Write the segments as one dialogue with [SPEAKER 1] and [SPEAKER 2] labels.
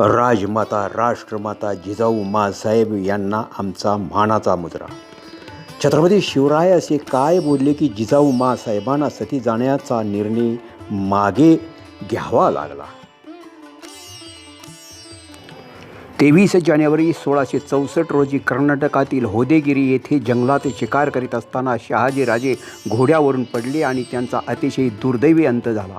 [SPEAKER 1] राजमाता राष्ट्रमाता जिजाऊ मासाहेब यांना आमचा मानाचा मुजरा छत्रपती शिवराय असे काय बोलले की जिजाऊ मासाहेबांना सती जाण्याचा निर्णय मागे घ्यावा लागला? तेवीस जानेवारी सोळाशे चौसष्ट रोजी कर्नाटकातील होदेगिरी येथे जंगलात शिकार करीत असताना शहाजीराजे घोड्यावरून पडले आणि त्यांचा अतिशय दुर्दैवी अंत झाला.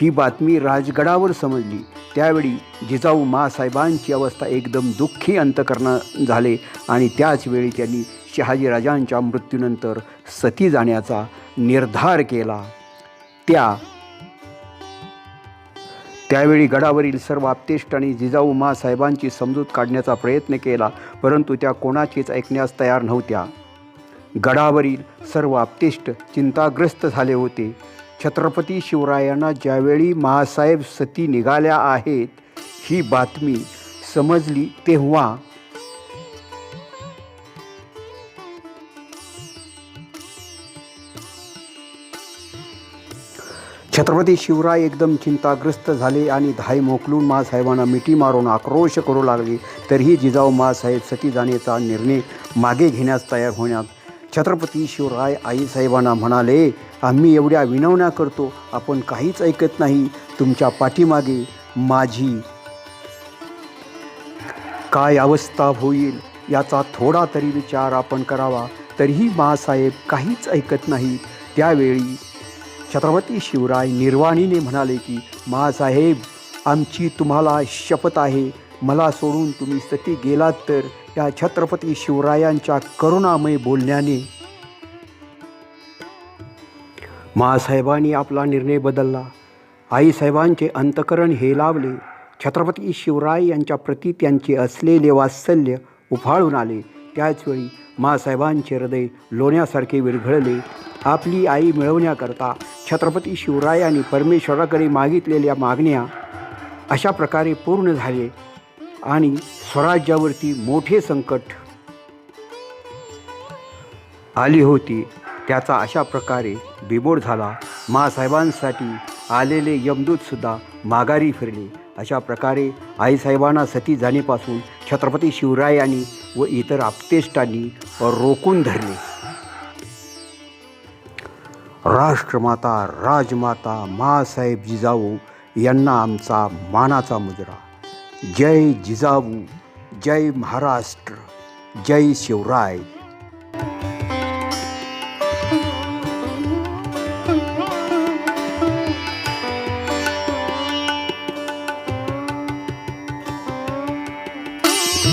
[SPEAKER 1] ही बातमी राजगडावर समजली. त्यावेळी जिजाऊ मासाहेबांची अवस्था एकदम दुःखी अंतकरण झाले आणि त्याचवेळी त्यांनी शहाजीराजांच्या मृत्यूनंतर सती जाण्याचा निर्धार केला. त्या त्यावेळी गडावरील सर्व आप्तेष्टांनी जिजाऊ मासाहेबांची समजूत काढण्याचा प्रयत्न केला परंतु त्या कोणाचीच ऐकण्यास तयार नव्हत्या. गडावरील सर्व आप्तेष्ट चिंताग्रस्त झाले होते. छत्रपती शिवरायांना ज्यावेळी महासाहेब सती निघाल्या आहेत ही बातमी समजली तेव्हा. छत्रपती शिवराय एकदम चिंताग्रस्त झाले आणि धाय मोकलून मासाहेबांना मिठी मारून आक्रोश करू लागले. तरीही जिजाऊ मासाहेब सती जाण्याचा निर्णय मागे घेण्यास तयार होण्यात छत्रपती शिवराय आईसाहेबांना म्हणाले आम्ही एवढ्या विनवण्या करतो आपण काहीच ऐकत नाही. तुमच्या पाठीमागे माझी काय अवस्था होईल याचा थोडा तरी विचार आपण करावा. तरीही मासाहेब काहीच ऐकत नाही. त्यावेळी छत्रपती शिवराय निर्वाणीने म्हणाले की मासाहेब आमची तुम्हाला शपथ आहे. मला सोडून तुम्ही सती गेलात तर. या छत्रपती शिवरायांच्या करुणामय बोलण्याने मासाहेबांनी आपला निर्णय बदलला. आईसाहेबांचे अंतकरण हे लावले. छत्रपती शिवराय यांच्या प्रती त्यांचे असलेले वात्सल्य उफाळून आले. त्याचवेळी मासाहेबांचे हृदय लोण्यासारखे विरघळले. आपली आई मिळवण्याकरता छत्रपती शिवराय आणि परमेश्वराकडे मागितलेल्या मागण्या अशा प्रकारे पूर्ण झाले आणि स्वराज्यावरती मोठे संकट आली होती. त्याचा अशा प्रकारे बिबोड झाला. मासाहेबांसाठी आलेले यमदूतसुद्धा माघारी फिरले. अशा प्रकारे आईसाहेबांना सती जाण्यापासून छत्रपती शिवरायांनी व इतर आप्तेष्टांनी रोखून धरले. राष्ट्रमाता राजमाता मासाहेब जिजाऊ यांना आमचा मानाचा मुजरा. जय जिजाऊ जय महाराष्ट्र जय शिवराय.